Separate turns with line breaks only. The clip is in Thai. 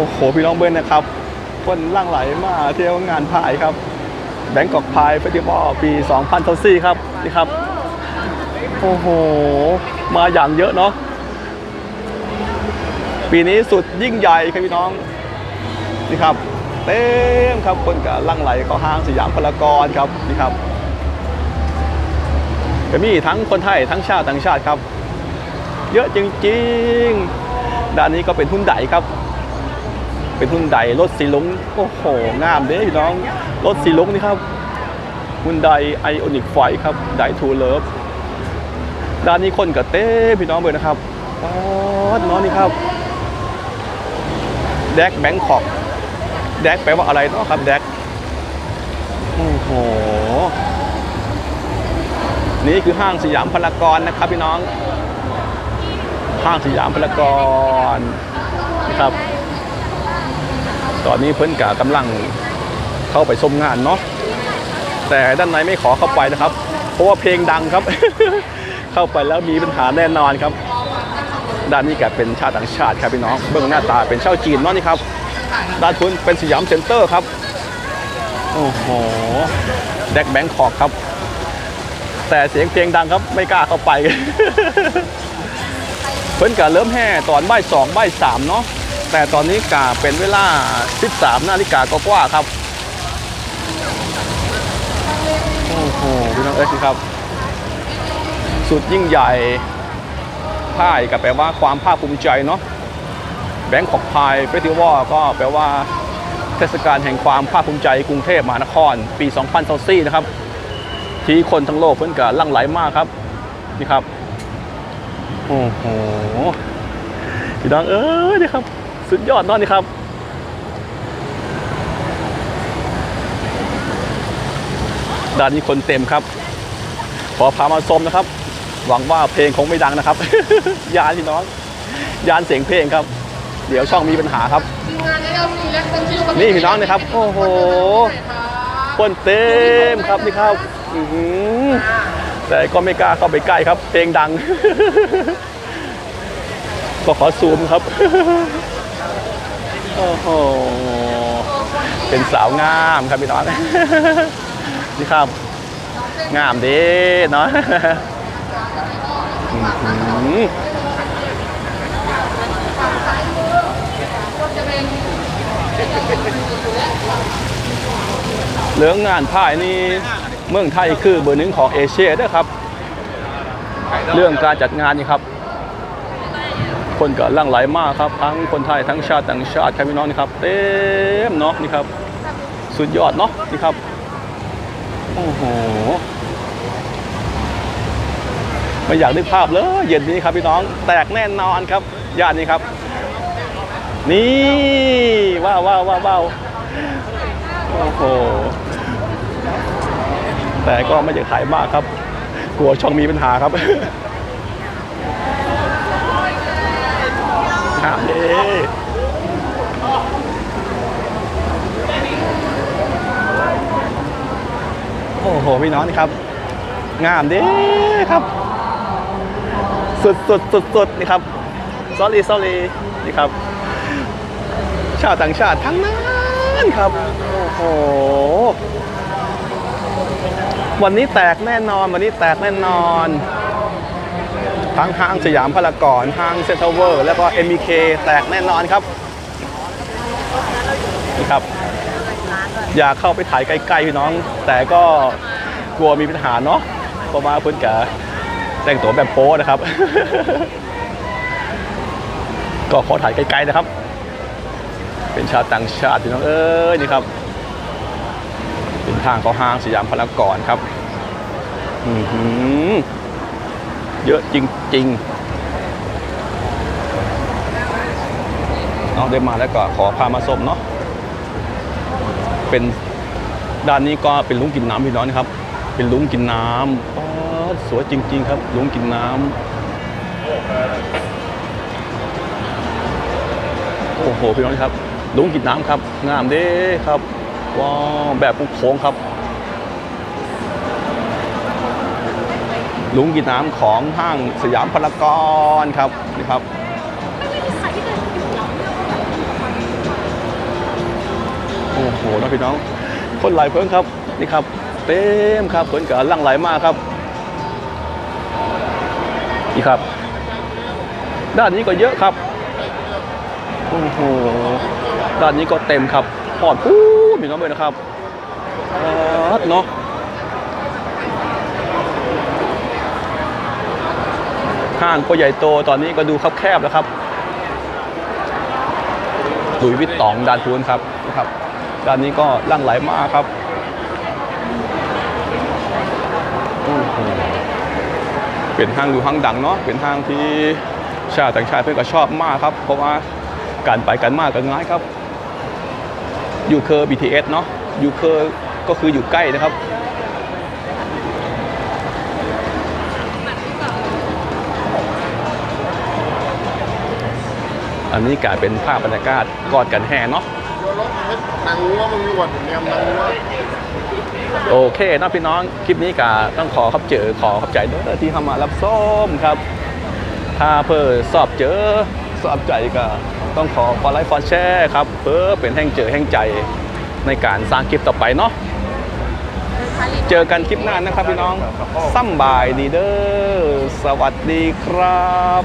อ้โหพี่น้องเบิ้ลนะครับคนล่างไหลมาเที่ยวงานพายครับแบงกอกพายเฟสติวัลปี 2024ครับนี่ครับ โอ้โห มาอย่างเยอะเนาะปีนี้สุดยิ่งใหญ่ครับพี่น้องนี่ครับเต็มครับคนกับล่างไหลเข้าห้างสยามพารากอนครับนี่ครับก็มีทั้งคนไทยทั้งชาติต่างชาติครับ เยอะจริงๆ ด้านนี้ก็เป็นหุ้นไดครับ เป็นหุ้นไดรถสีลุงโอ้โหงามเด้พี่น้องรถสีลุงนี่ครับหุ้นไดไอออนิกไฟครับไดทูเลิฟด้านนี้คนกับเต้พี่น้องเบอร์นะครับป๊อดน้องนี่ครับแดกแบงคอกแดกแปลว่าอะไรเนาะครับแดกโอ้โหนี่คือห้างสยามพารากอนนะครับพี่น้อง ห้างสยามพารากอนนะครับ ตอนนี้เพิ่นกากำลังเข้าไปชมงานเนาะแต่ด้านในไม่ขอเข้าไปนะครับ เพราะว่าเพลงดังครับ เข้าไปแล้วมีปัญหาแน่นอนครับ ด้านนี้แกเป็นชาติต่างชาติครับพี่น้องเบื้องหน้าตาเป็นชาวจีนเนาะนี่ครับด้านทุนเป็นสยามเซ็นเตอร์ครับโอ้โหแดกแบงคอกครับ แต่เสียงเพลงดังครับไม่กล้าเข้าไป เพิ่นกะเริ่มแห่ตอนบ่ายสองบ่ายสามเนาะ แต่ตอนนี้กะเป็นเวลา 13 นาฬิกากว่าครับ โอ้โหพี่น้องเอ้ยครับ สุดยิ่งใหญ่พ่ายก็แปลว่าความภาคภูมิใจเนาะแบงก์ของพายเฟสติวัลก็แปลว่าเทศกาลแห่งความภาคภูมิใจกรุงเทพมหานคร ปี 2024นะครับ ที่คนทั้งโลกเพิ่นกะลั่งไหลมากครับ นี่ครับ โอ้โหพี่น้องเอ้ยนี่ครับ สุดยอดเนอนนี่ครับด้านนี้คนเต็มครับ ขอพามาชมนะครับ หวังว่าเพลงคงไม่ดังนะครับ ยานพี่น้อง ยานเสียงเพลงครับ เดี๋ยวช่องมีปัญหาครับ นี่พี่น้องนะครับ โอ้โห คนเต็มครับนี่ครับอื้อหือแต่ก็ไม่กล้าเข้าไปใกล้ครับ เพลงดัง ก็ขอซูมครับ โอ้โห เป็นสาวงามครับพี่น้องนี่ครับ งามด้เนาะเรื่องงานพ่ายนี่เมืองไทยคือเบอร์หนึ่งของเอเชียด้วยครับ เรื่องการจัดงานนี่ครับ คนก็ลั่งไหลมากครับ ทั้งคนไทยทั้งชาติต่างชาติครับพี่น้องนี่ครับเต็มเนาะนี่ครับ สุดยอดเนาะนี่ครับโอ้โหไม่อยากนึกภาพเลยเย็นนี้ครับพี่น้องแตกแน่นอนครับย่านนี้ครับ นี่ว้าวว้าวว้าวว้าวโอ้โหแต่ก็ไม่อยากขายมากครับ กลัวช่องมีปัญหาครับ ครับเด้ โอ้โห พี่น้องครับ งามด้ครับ สุดสุดสุดสุดนี่ครับ sorry sorry นี่ครับ ชาวต่างชาติทั้งนั้นครับ โอ้โห วันนี้แตกแน่นอน วันนี้แตกแน่นอน ทั้งห้างสยามพารากอนห้างเซ็นทรัลเวิร์แล้วก็ MBK แตกแน่นอนครับนี่ครับ อยากเข้าไปถ่ายใกล้ๆพี่น้อง แต่ก็กลัวมีปัญหาเนาะเพราะว่าเพื่อนแกแต่งตัวแบบโป๊นะครับ ก็ขอถ่ายไกล้ๆนะครับ เป็นชาวต่างชาติพี่น้องเอ้ยนี่ครับเป็นทางเข้าห้างสยามพารากอนครับ อือหือ เยอะจริงๆเอาได้มาแล้วก็ขอพามาสมเนาะเป็นด้านนี้ก็เป็นลุงกินน้ำพี่น้องนะครับ เป็นลุงกินน้ำอ๋อสวยจริง ๆ ครับลุงกินน้ำโอ้โหพี่น้องครับลุงกินน้ำครับงามเด้ครับว้าวแบบโค้งครับ ลุงกินน้ำของห้างสยามพารากอนครับนี่ครับโหนะพี่น้อง คนหลายเพิ่งครับนี่ครับ เต็มครับคนกับลังไหลมากครับนี่ครับ ด้านนี้ก็เยอะครับโอ้โหด้านนี้ก็เต็มครับหอดปู๊ดพี่น้องเลยนะครับเนาะ ห้างก็ใหญ่โตตอนนี้ก็ดูคับแคบแล้วครับหลุยวิตตองด้านพูนครับนะครับด้านนี้ก็ล่างไหลมากครับเป็นห้างอยู่ห้างดังเนาะเป็นห้างที่ชาวต่างชาติเพื่อนก็ชอบมากครับ เพราะว่าการไปกันมากก็ง่ายครับอยู่เคอร์ BTS เนาะอยู่เคอร์ก็คืออยู่ใกล้นะครับ อันนี้กลายเป็นภาพบรรยากาศกอดกันแห่เนาะ
นังวัวมันมีวัดเนี่ยหนังวัว
โอเคนะพี่น้องคลิปนี้ก็ต้องขอขับเจอขอขับใจเด้อที่เข้ามารับส้มครับ ถ้าเพื่อสอบเจอสอบใจก็ต้องขอฟอลไลค์ฟอลแชร์ครับเพื่อเป็นแห่งเจอแห่งใจในการสร้างคลิปต่อไปเนาะเจอกันคลิปหน้านะครับพี่น้องซ้ำบายดีเด้อสวัสดีครับ